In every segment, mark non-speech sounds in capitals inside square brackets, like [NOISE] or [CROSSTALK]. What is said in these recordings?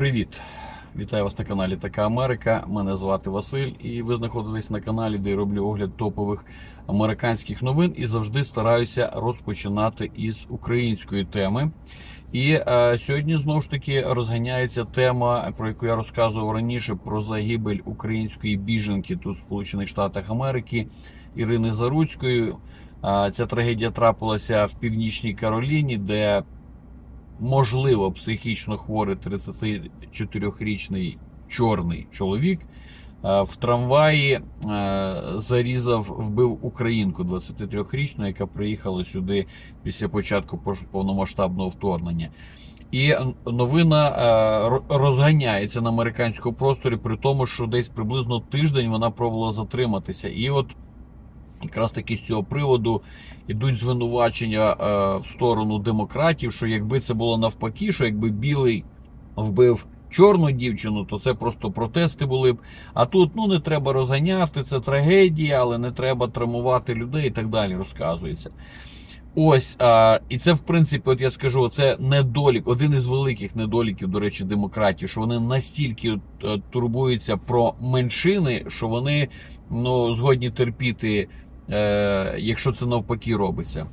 Привіт! Вітаю вас на каналі Така Америка. Мене звати Василь, і ви знаходитесь на каналі, де я роблю огляд топових американських новин і завжди стараюся розпочинати із української теми. І е, сьогодні знову ж таки розганяється тема, про яку я розказував раніше, про загибель української біженки тут в Сполучених Штатах Америки Ірини Заруцької. Е, ця трагедія трапилася в Північній Кароліні, де можливо психічно хворий 34-річний чорний чоловік е, в трамваї е, зарізав, вбив українку 23-річну, яка приїхала сюди після початку повномасштабного вторгнення. І новина е, ро- розганяється на американському просторі, при тому, що десь приблизно тиждень вона пробувала затриматися. І от якраз таки з цього приводу ідуть звинувачення е, в сторону демократів, що якби це було навпаки, що якби білий вбив чорну дівчину, то це просто протести були б. А тут ну не треба розганяти, це трагедія, але не треба травмувати людей і так далі. Розказується. Ось, а, і це в принципі, от я скажу, це недолік, один із великих недоліків, до речі, демократів, що вони настільки е, турбуються про меншини, що вони ну, згодні терпіти, якщо це навпаки робиться.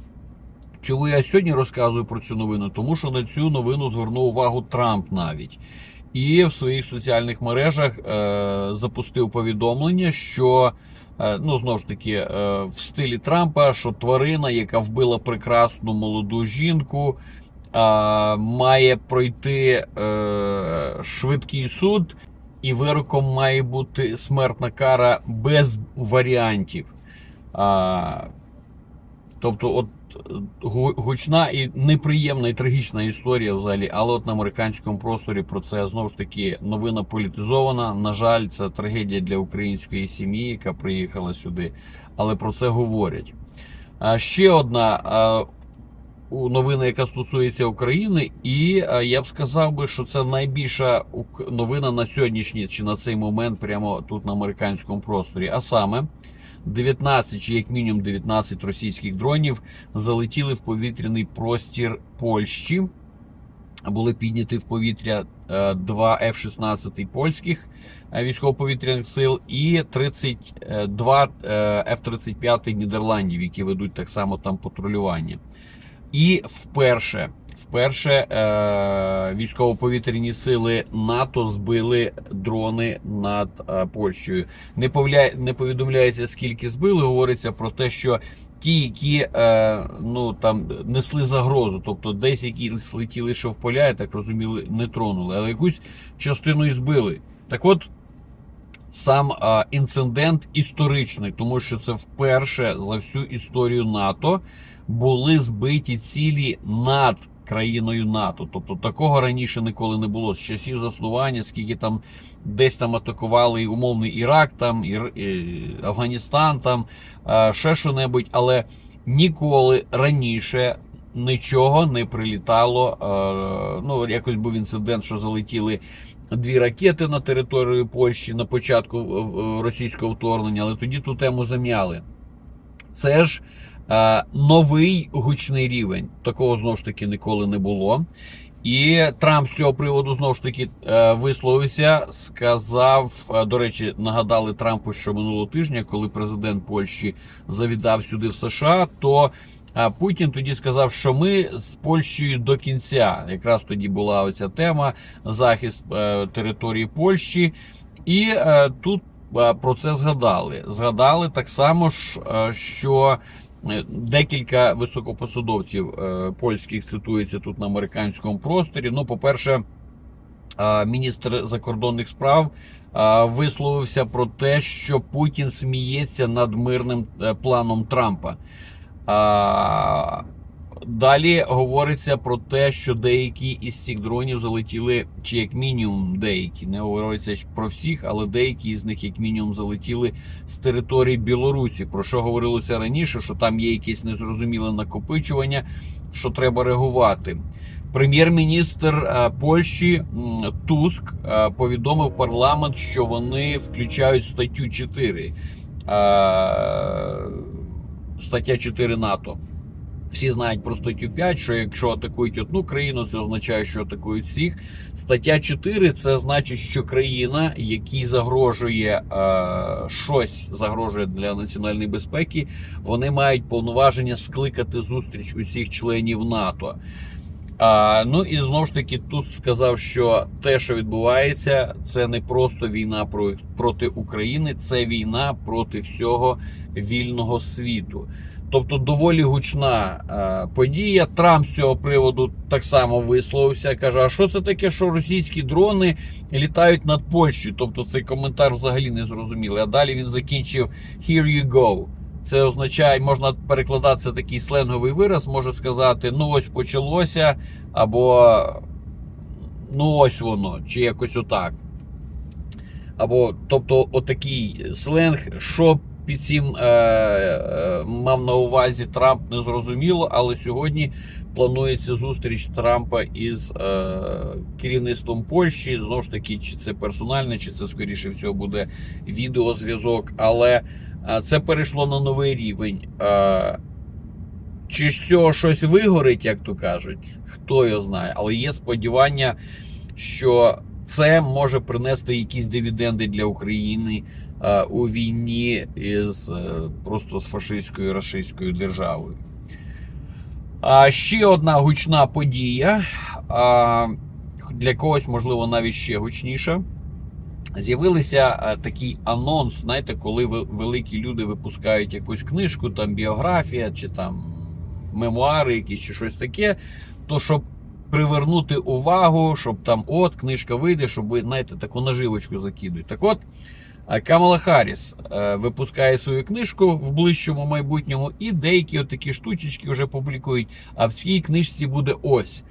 Чому я сьогодні розказую про цю новину? Тому що на цю новину звернув увагу Трамп навіть. І в своїх соціальних мережах е, запустив повідомлення, що е, ну знову ж таки е, в стилі Трампа, що тварина, яка вбила прекрасну молоду жінку, е, має пройти е, швидкий суд, і вироком має бути смертна кара без варіантів. А, тобто, от гучна і неприємна і трагічна історія взагалі, але от на американському просторі про це знову ж таки новина політизована. На жаль, це трагедія для української сім'ї, яка приїхала сюди, але про це говорять. А ще одна новина, яка стосується України, і я б сказав би, що це найбільша новина на сьогоднішній чи на цей момент прямо тут на американському просторі. А саме 19 чи як мінімум 19 російських дронів залетіли в повітряний простір Польщі. Були підняті в повітря е, два F-16 польських е, військово-повітряних сил і 32 е, F-35 Нідерландів, які ведуть так само там патрулювання. І вперше, вперше е, військово-повітряні сили НАТО збили дрони над е, Польщею. Не, повля... не повідомляється, скільки збили. Говориться про те, що ті, які е, ну там несли загрозу, тобто десь які летіли ще в поля, я так розуміли, не тронули, але якусь частину і збили. Так от. Сам а, інцидент історичний, тому що це вперше за всю історію НАТО були збиті цілі над країною НАТО. Тобто такого раніше ніколи не було з часів заснування, скільки там десь там атакували і умовний Ірак, там і Афганістан, там е, ще що-небудь, але ніколи раніше. Нічого не прилітало. е, Ну, якось був інцидент, що залетіли дві ракети на територію Польщі на початку е, російського вторгнення, але тоді ту тему зам'яли. Це ж новий гучний рівень. Такого знову ж таки ніколи не було. І Трамп з цього приводу знову ж таки е, висловився, сказав. е, До речі, нагадали Трампу, що минулого тижня, коли президент Польщі завідав сюди в США, то е, Путін тоді сказав, що ми з Польщею до кінця. Якраз тоді була оця тема захист е, території Польщі, і е, тут е, про це згадали. Згадали так само е, що е, декілька високопосадовців е, польських цитується тут на американському просторі. Ну, по-перше, е, міністр закордонних справ е, висловився про те, що Путін сміється над мирним е, планом Трампа. Далі говориться про те, що деякі із цих дронів залетіли, чи як мінімум деякі, не говориться про всіх, але деякі з них, як мінімум, залетіли з території Білорусі. Про що говорилося раніше, що там є якесь незрозуміле накопичування, що треба реагувати. Прем'єр-міністр е, Польщі Туск е, повідомив парламент, що вони включають статтю 4. е, Стаття 4 НАТО. Всі знають про статтю 5, що якщо атакують одну країну, це означає, що атакують всіх. Стаття 4 це значить, що країна, якій загрожує е, щось загрожує для національної безпеки, вони мають повноваження скликати зустріч усіх членів НАТО. А, ну і знову ж таки тут сказав, що те, що відбувається, це не просто війна про- проти України, це війна проти всього вільного світу. Тобто доволі гучна е, подія. Трамп з цього приводу так само висловився. каже: А що це таке, що російські дрони літають над Польщею? Тобто цей коментар взагалі не зрозумілий. А далі він закінчив Here you go. Це означає, можна перекладати це такий сленговий вираз, може сказати, ну ось почалося, або ну ось воно, чи якось отак. Або, тобто, отакий сленг, що під цим е, е, мав на увазі Трамп, не зрозуміло, але сьогодні планується зустріч Трампа із е, керівництвом Польщі. Знову ж таки, чи це персональне, чи це скоріше всього буде відеозв'язок. Але е, це перейшло на новий рівень. Е, чи з цього щось вигорить, як то кажуть, хто його знає, але є сподівання, що це може принести якісь дивіденди для України у війні із е, просто з фашистською рашистською державою. А ще одна гучна подія, для когось, можливо, навіть ще гучніша. З'явилися е, такий анонс, знаєте, коли великі люди випускають якусь книжку, там біографія чи там мемуари, якісь чи щось таке, то щоб привернути увагу, щоб там от книжка вийде, щоб ви знаєте, таку наживочку закидують. Так от. Камала Харріс е, випускає свою книжку в ближчому майбутньому, і деякі отакі штучечки вже публікують. А в цій книжці буде ось.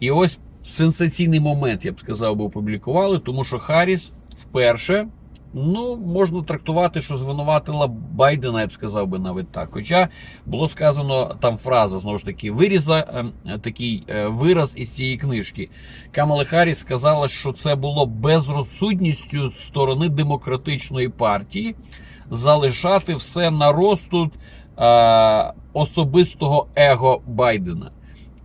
І ось сенсаційний момент, я б сказав, би опублікували, тому що Харріс вперше, ну, можна трактувати, що звинуватила Байдена, я б сказав би навіть так. Хоча було сказано там фраза, знову ж таки, виріза, е, такий е, вираз із цієї книжки. Камала Харріс сказала, що це було безрозсудністю з сторони демократичної партії залишати все на розсуд е, особистого его Байдена.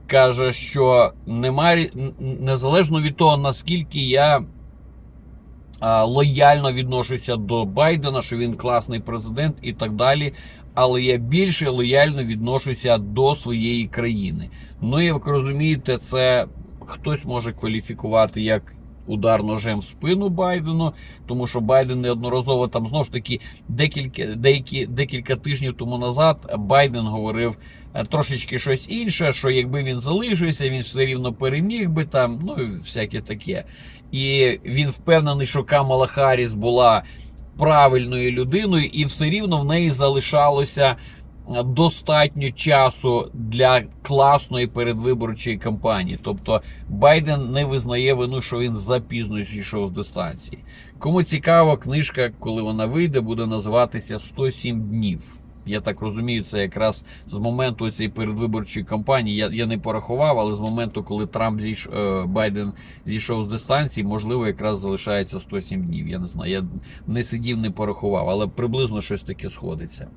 Каже, що немає незалежно від того, наскільки я лояльно відношуся до Байдена, що він класний президент і так далі. Але я більше лояльно відношуся до своєї країни. Ну, як розумієте, це хтось може кваліфікувати як удар ножем в спину Байдену, тому що Байден неодноразово там знову ж таки декілька, деякі, декілька тижнів тому назад Байден говорив е, трошечки щось інше, що якби він залишився, він все рівно переміг би там, ну і всяке таке. І він впевнений, що Камала Харріс була правильною людиною, і все рівно в неї залишалося е, достатньо часу для класної передвиборчої кампанії. Тобто Байден не визнає вину, що він запізно зійшов з дистанції. Кому цікаво, книжка, коли вона вийде, буде називатися «107 днів. Я так розумію, це якраз з моменту цієї передвиборчої кампанії. Я, я не порахував, але з моменту, коли Трамп зійш, е, Байден зійшов з дистанції, можливо, якраз залишається 107 днів. Я не знаю. Я не сидів, не порахував, але приблизно щось таке сходиться.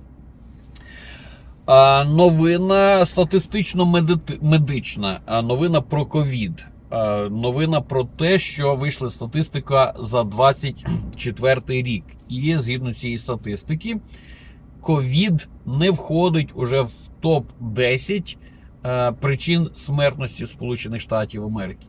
А, новина статистично-медична. А, новина про ковід. Новина про те, що вийшла статистика за 24 рік. І згідно цієї статистики, ковід не входить уже в топ 10 е, причин смертності Сполучених Штатів Америки.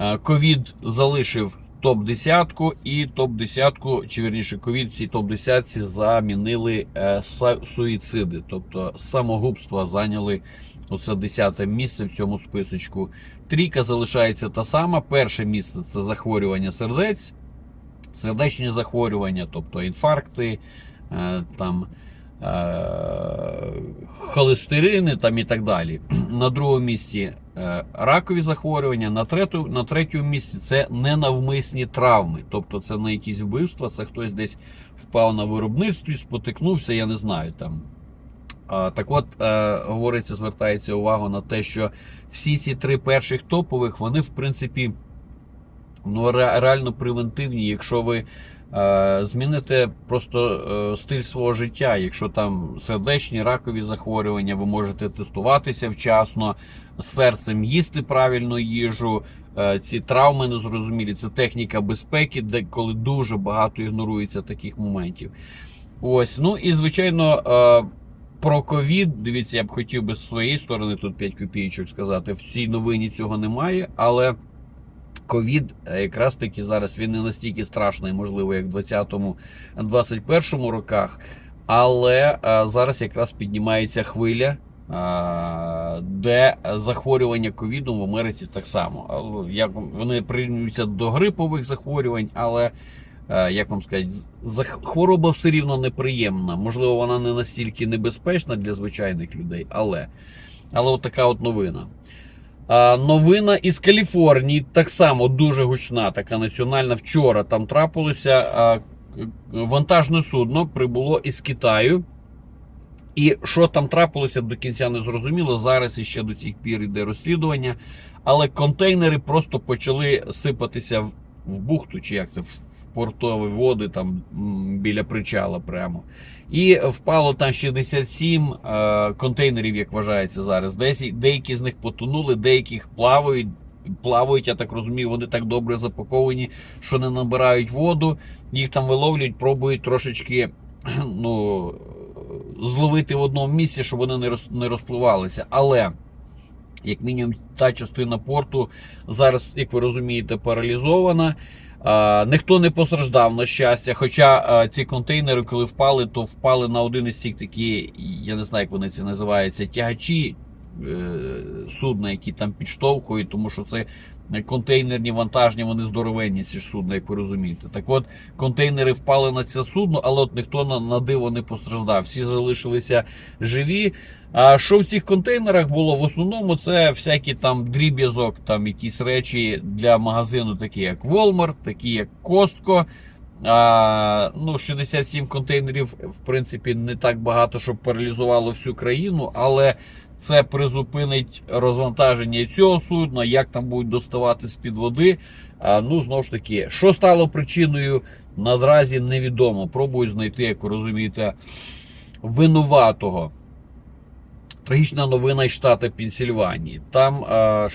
Е, Ковід залишив топ 10 і топ 10 чи вірніше, ковід в цій топ 10 замінили е, суїциди, тобто самогубства зайняли оце 10 місце в цьому списочку. Трійка залишається та сама. Перше місце це захворювання сердець, сердечні захворювання, тобто інфаркти, там холестерини там і так далі. На другому місці е, ракові захворювання, на, третю, на третьому місці це ненавмисні травми. Тобто це не якісь вбивства, це хтось десь впав на виробництві, спотикнувся, я не знаю там. Так от, е, говориться, звертається увагу на те, що всі ці три перших топових, вони в принципі ну, реально превентивні. Якщо ви е, змінити просто е, стиль свого життя. Якщо там сердечні ракові захворювання, ви можете тестуватися вчасно, з серцем їсти правильну їжу. Е, Ці травми незрозумілі, це техніка безпеки, де коли дуже багато ігнорується таких моментів. Ось, ну і звичайно, е, про ковід. Дивіться, я б хотів би з своєї сторони тут 5 копійочок сказати. В цій новині цього немає, але ковід е, якраз таки зараз він не настільки страшний, можливо, як в 20-21 роках. Але е, зараз якраз піднімається хвиля, е, де захворювання ковідом в Америці так само. Але Як вони прирівнюються до грипових захворювань, але як вам сказати, за- хвороба все рівно неприємна. Можливо, вона не настільки небезпечна для звичайних людей, але, але от така от новина. Новина із Каліфорнії так само дуже гучна, така національна. Вчора там трапилося вантажне судно прибуло із Китаю. І що там трапилося до кінця не зрозуміло. Зараз іще до цих пір йде розслідування. Але контейнери просто почали сипатися в, бухту, чи як це, портові води там біля причала прямо. І впало там 67 е, контейнерів, як вважається зараз. Деякі з них потонули, деяких плавають. Плавають, я так розумію, вони так добре запаковані, що не набирають воду. Їх там виловлюють, пробують трошечки [CLEARS THROAT] ну, зловити в одному місці, щоб вони не розпливалися. Але, як мінімум, та частина порту зараз, як ви розумієте, паралізована. Ніхто не постраждав на щастя. Хоча ці контейнери, коли впали, то впали на один із цих такі, я не знаю, як вони це називаються, тягачі е, судна, які там підштовхують, тому що це контейнерні вантажні, вони здоровенні, ці ж судна, як ви розумієте. Так от, контейнери впали на це судно, але от ніхто на, на диво не постраждав. Всі залишилися живі. А що в цих контейнерах було? В основному це всякий там дріб'язок, там якісь речі для магазину, такі як Walmart, такі як Costco. А, ну, 67 контейнерів, в принципі, не так багато, щоб паралізувало всю країну, але це призупинить розвантаження цього судна, як там будуть доставати з-під води. Ну, знову ж таки, що стало причиною, наразі невідомо. Пробують знайти, як ви розумієте, винуватого. Трагічна новина із штату Пенсільванії. Там а,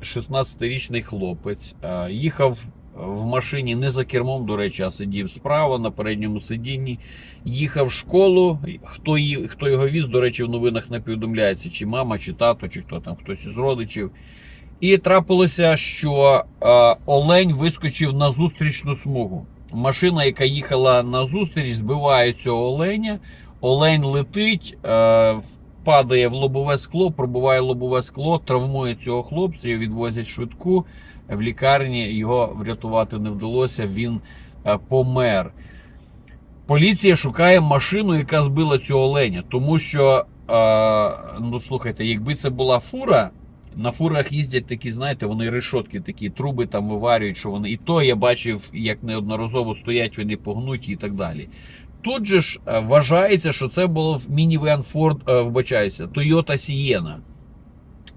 16-річний хлопець їхав в машині не за кермом, до речі, а сидів справа на передньому сидінні. Їхав в школу. Хто, хто його віз, до речі, в новинах не повідомляється, чи мама, чи тато, чи хто там, хтось із родичів. І трапилося, що е, Олень вискочив на зустрічну смугу. Машина, яка їхала на зустріч, збиває цього оленя. Олень летить, е, падає в лобове скло, пробиває лобове скло, травмує цього хлопця, його відвозять швидку. В лікарні його врятувати не вдалося. Він е, помер. Поліція шукає машину, яка збила цього оленя, тому що, е, ну слухайте, якби це була фура, на фурах їздять такі, знаєте, вони решотки, такі труби там виварюють, що вони. І то я бачив, як неодноразово стоять вони погнуті і так далі. Тут же ж е, вважається, що це було мінівен Ford, вибачаюся, Toyota Sienna.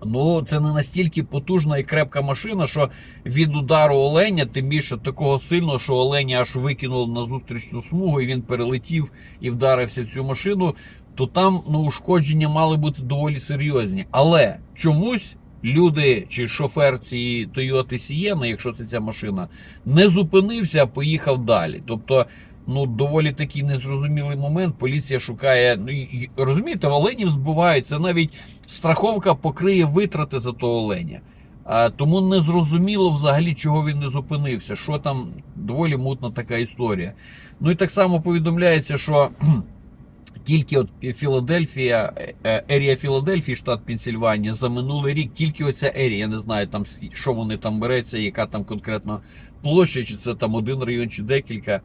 Ну, це не настільки потужна і крепка машина, що від удару оленя, тим більше такого сильного, що оленя аж викинуло на зустрічну смугу, і він перелетів і вдарився в цю машину, то там ну, ушкодження мали бути доволі серйозні. Але чомусь люди чи шофер цієї Toyota Sienna, якщо це ця машина, не зупинився, а поїхав далі. Тобто. Ну, доволі такий незрозумілий момент. Поліція шукає. Ну розумієте, оленів збивають. Навіть страховка покриє витрати за того оленя. А, тому не зрозуміло взагалі, чого він не зупинився. Що там доволі мутна така історія. Ну і так само повідомляється, що [CLEARS THROAT] тільки от Філадельфія, е, е, ерія Філадельфії, штат Пенсільванія, за минулий рік тільки оця ерія, я не знаю там що вони там береться, яка там конкретно площа, чи це там один район, чи декілька.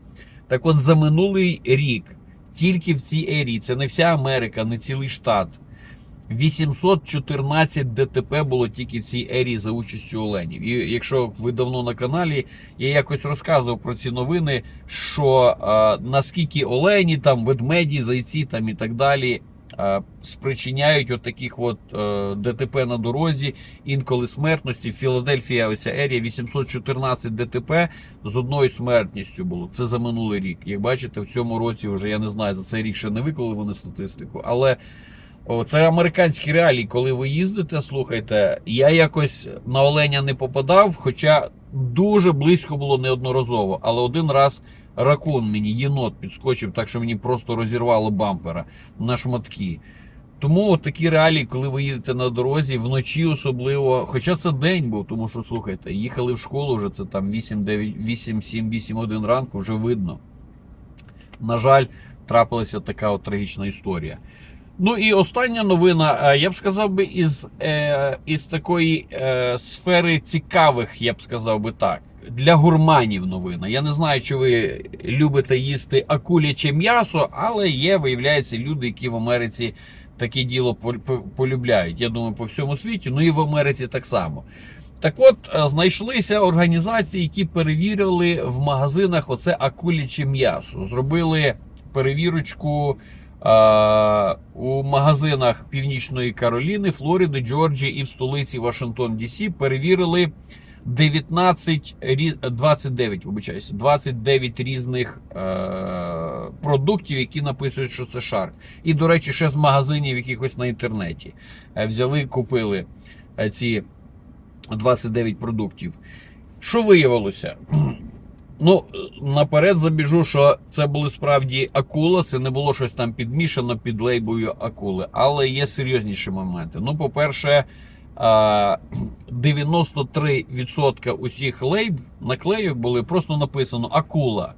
Так от за минулий рік, тільки в цій ерії, це не вся Америка, не цілий штат. 814 ДТП було тільки в цій ерії за участю оленів. І якщо ви давно на каналі, я якось розказував про ці новини, що е, наскільки олені, там ведмеді, зайці там і так далі. Е, спричиняють от таких от е, ДТП на дорозі, інколи смертності. Філадельфія, оця ерія 814 ДТП з одною смертністю було. Це за минулий рік. Як бачите, в цьому році вже я не знаю, за цей рік ще не виклали вони статистику, але. Це американські реалії, коли ви їздите, слухайте, я якось на оленя не попадав, хоча дуже близько було неодноразово. Але один раз ракун мені, єнот підскочив, так що мені просто розірвало бампера на шматки. Тому такі реалії, коли ви їдете на дорозі, вночі особливо, хоча це день був, тому що слухайте, їхали в школу вже це там 8, 9, 8, 7, 8, 1 ранку, вже видно. На жаль, трапилася така от трагічна історія. Ну і остання новина, е, я б сказав би, із, е, із такої е, сфери цікавих, я б сказав би так. Для гурманів новина. Я не знаю, чи ви любите їсти акуляче м'ясо, але є, виявляється, люди, які в Америці таке діло полюбляють. Я думаю, по всьому світі, ну і в Америці так само. Так от, е, знайшлися організації, які перевірили в магазинах оце акуляче м'ясо. Зробили перевірочку е, у магазинах Північної Кароліни, Флориди, Джорджії і в столиці Вашингтон Дісі. Перевірили 19, рі- 29, вибачаюся, 29 різних е, продуктів, які написують, що це шарк. І, до речі, ще з магазинів якихось на інтернеті. Е, Взяли, купили е, ці 29 продуктів. Що виявилося? [CLEARS THROAT] Ну, наперед забіжу, що це були справді акула, це не було щось там підмішано під лейбою акули, але є серйозніші моменти. Ну, по-перше, 93% усіх лейб наклейок були просто написано акула.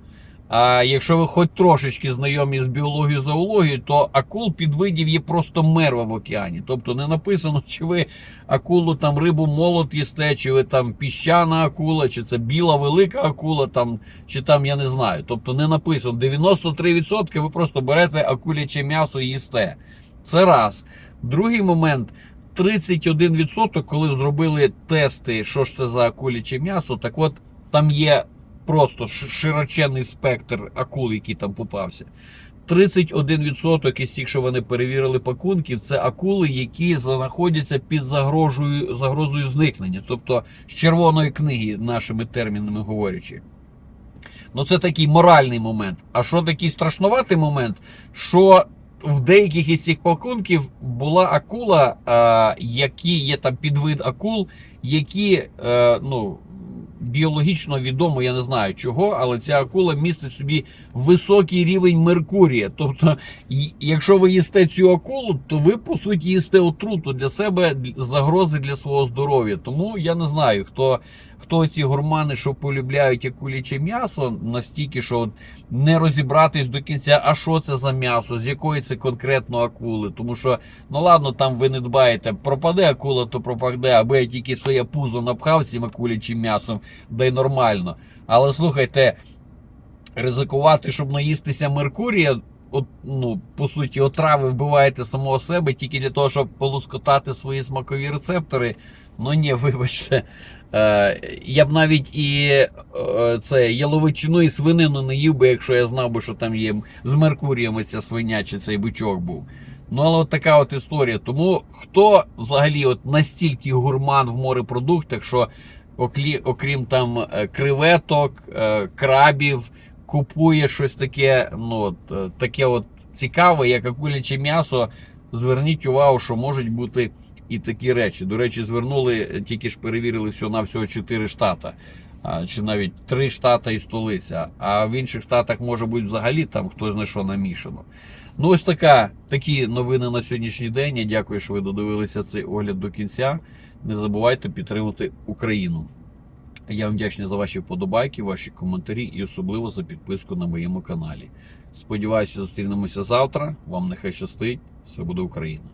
А якщо ви хоч трошечки знайомі з біологією зоологією, то акул підвидів є просто мерва в океані. Тобто не написано, чи ви акулу там рибу молот їсте, чи ви там піщана акула, чи це біла велика акула, там, чи там я не знаю. Тобто не написано 93% ви просто берете акуляче м'ясо і їсте. Це раз. Другий момент. 31%, коли зробили тести, що ж це за акуляче м'ясо, так от там є просто ш- широченний спектр акул, який там попався. 31% із тих, що вони перевірили пакунків, це акули, які знаходяться під загрожою, загрозою зникнення, тобто з червоної книги, нашими термінами говорячи. Ну, це такий моральний момент. А що такий страшнуватий момент? Що в деяких із цих пакунків була акула, а, які є там підвид акул, які е, ну, біологічно відомо, я не знаю чого, але ця акула містить собі високий рівень Меркурія. Тобто, якщо ви їсте цю акулу, то ви по суті їсте отруту для себе загрози для свого здоров'я. Тому я не знаю, хто. Хто ці гурмани, що полюбляють акуляче м'ясо, настільки, що от не розібратись до кінця, а що це за м'ясо, з якої це конкретно акули. Тому що, ну ладно, там ви не дбаєте, пропаде акула, то пропаде, аби я тільки своє пузо напхав цим акулячим м'ясом, да й нормально. Але слухайте, ризикувати, щоб наїстися Меркурія, ну, по суті, отрави вбиваєте самого себе тільки для того, щоб полускотати свої смакові рецептори. Ну ні, [LAUGHS] вибачте. Е, я б навіть і е, це яловичину і свинину не їв би, якщо я знав би, що там є з Меркурієм ця свиня чи цей бичок був. Ну, але от така от історія. Тому хто взагалі от настільки гурман в морепродуктах, що оклі, окрім там е, креветок, е, крабів, купує щось таке, ну е, таке от цікаве, як акуляче м'ясо, зверніть увагу, що можуть бути і такі речі. До речі, звернули, тільки ж перевірили всього на всього 4 штата. Чи навіть три штата і столиця, а в інших штатах може бути взагалі там хтось на що намішано. Ну, ось така, такі новини на сьогоднішній день. Я дякую, що ви додивилися цей огляд до кінця. Не забувайте підтримати Україну. Я вам вдячний за ваші вподобайки, ваші коментарі і особливо за підписку на моєму каналі. Сподіваюся, зустрінемося завтра. Вам нехай щастить. Все буде Україна!